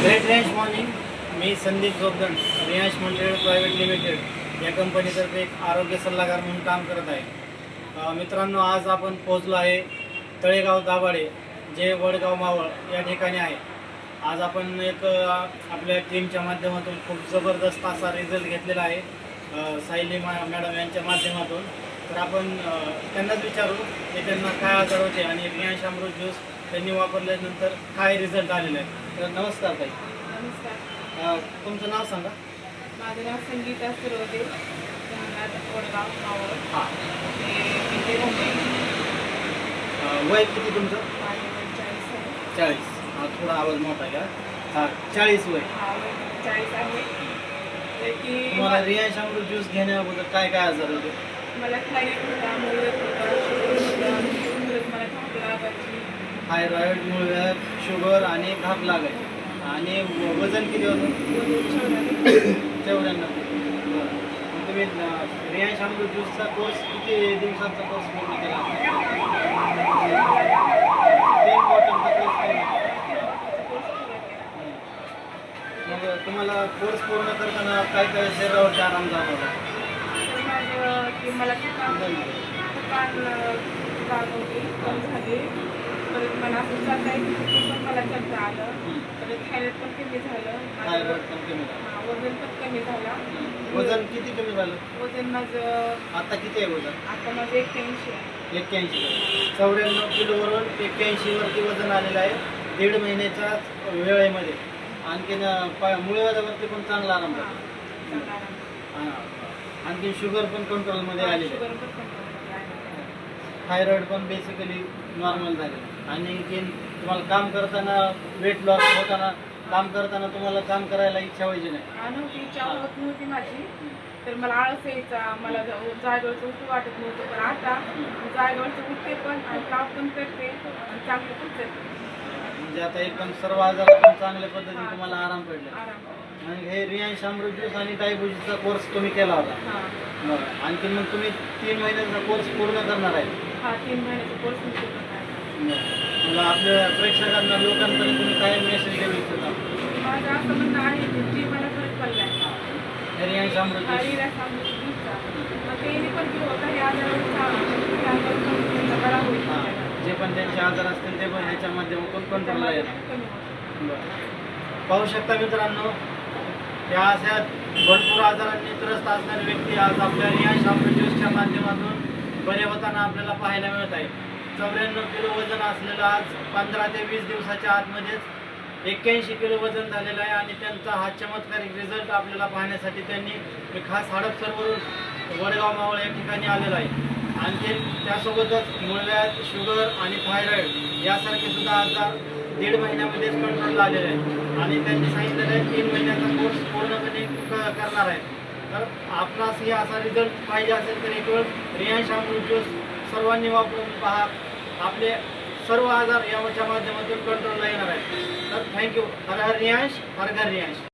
Great range morning मी संदीप जोगदंड रियांश मंडळ private limited या कंपनीतर्फे एक आरोग्य सल्लागार म्हणून काम करत आहे. मित्रांनो आज आपण पोहोचलो आहे तळेगाव दाभाडे जे वडगाव मावळ या ठिकाणी आहे. आज आपण एक आपल्या टीमच्या माध्यमातून खूप जबरदस्त असा रिझल्ट घेतलेला आहे. अ, सायली मा मॅडम यांच्या माध्यमातून. तर आपण त्यांनाच विचारू की त्यांना काय आजार होते आणि रियांश अमृत ज्यूस त्यांनी वापरल्यानंतर काय रिझल्ट आलेला आहे. तर नमस्कार ताई. नमस्कार. अ, तुमचं नाव सांगा. माझं नाव संगीता सुरवते राहणार वडगाव मावळ ते इथे मुंबई अ, वय किती तुमचं? माझे चाळीस आहे. चाळीस. हा थोडा आवाज मोठा आहे का हां चाळीस वय. हा वय चाळीस आहे. तर की तुम्हाला ज्यूस घेण्याअगोदर काय काय आजार होते? मला थायरॉइड होता मुळव्याध होता शुगर होता मुळव्याध मला धाप लागायची थायरॉइड मुळव्याध शुगर आणि धाप लागायची आणि वजन किती होतं? चौऱ्याण्णव. बरं. तुम्ही रियांश अमृत ज्यूसचा कोर्स किती दिवसांचा कोर्स पूर्ण केला? तीन बॉटलचा कोर्स पूर्ण मग तुम्हाला कोर्स पूर्ण करताना काय काय शरीरावरती आराम झाली परत मला असं ते पण मला चालता आलं. परत थायरॉइड पण कमी झालं. माझं थायरॉइड पण कमी झालं. हा, वजन पण कमी झाला. वजन किती कमी झालं? वजन माझं आता किती आहे वजन? आता माझं एक्क्याऐंशी आहे. एक्क्याऐंशी चौऱ्याण्णव किलोवरून एक्क्याऐंशी वरती वजन आलेलं आहे. दीड महिन्याच्या वेळेमध्ये. आणखीन अं, पाय मुळव्याधावरती पण चांगला आराम हा, झाला. चांगला आराम. हां. आणखीन शुगर पण कंट्रोलमध्ये आलेली शुगर पण आहे. थायरॉइड पण बेसिकली नॉर्मल झाले. आणि आणखीन तुम्हाला काम करताना वेट लॉस होताना काम करताना तुम्हाला काम करायला इच्छा व्हायची नाही. नव्हती इच्छा होत नव्हती माझी. तर मला आळस यायचा मला जा- जागेवरचं उठू वाटत नव्हतं. पण आता जागेवरचं उठते पण आणि काम पण करते आणि चांगलं पण करते. म्हणजे आता एकदम सर्व आजारातून चांगल्या पद्धतीने. तुम्हाला आराम पडले आणि हे रियांश अमृत ज्यूस आणि डायबुजीचा कोर्स तुम्ही केला होता. हा. बरं. आणखीन मग तुम्ही तीन महिन्याचा कोर्स पूर्ण करणार आहे. हा तीन महिन्याचा कोर्स मी पूर्ण केला. मग आपल्या प्रेक्षकांना लोकांपर्यंत तुम्ही काय मेसेज देऊ इच्छिता? माझं असं म्हणणं आहे की जी मला फरक पडला आहे हे रियांश अमृत ज्यूस सांगू मग पण सांगा त्या आजारावर पण त्यांचा बरा होईल हां त्याला. जे पण त्यांचे आजार असतील ते पण ह्याच्या माध्यमातून कंट्रोलला होतं. बरं. पाहू शकता मित्रांनो या अशा भरपूर आजारांनी त्रस्त असणारे व्यक्ती आज आपल्या रियांश अमृत ज्यूसच्या माध्यमातून बरे होताना आपल्याला पाहायला मिळत आहे चौऱ्याण्णव किलो वजन असलेलं आज पंधरा ते वीस दिवसाच्या आतमध्येच एक्क्याऐंशी किलो वजन झालेलं आहे आणि त्यांचा हा चमत्कारिक रिझल्ट आपल्याला पाहण्यासाठी त्यांनी एक खास हडपसरवरून वडगाव मावळ या ठिकाणी आलेला आहे आणखी त्यासोबतच मुळव्याध शुगर आणि थायरॉइड यासारखे सुद्धा आजार दीड महिन्यामध्येच कंट्रोल आलेले आहेत. आणि त्यांनी सांगितलेलं आहे तीन महिन्याचा कोर्स पूर्णपणे करणार आहे तर आपणास आपणासही असा रिझल्ट पाहिजे असेल तर एक वेळ रियांश ज्यूस सर्वांनी वापरून पहा. आपले सर्व आजार याच्या माध्यमातून कंट्रोलला येणार आहेत. तर थँक्यू हर हर रियांश हर घर रियांश.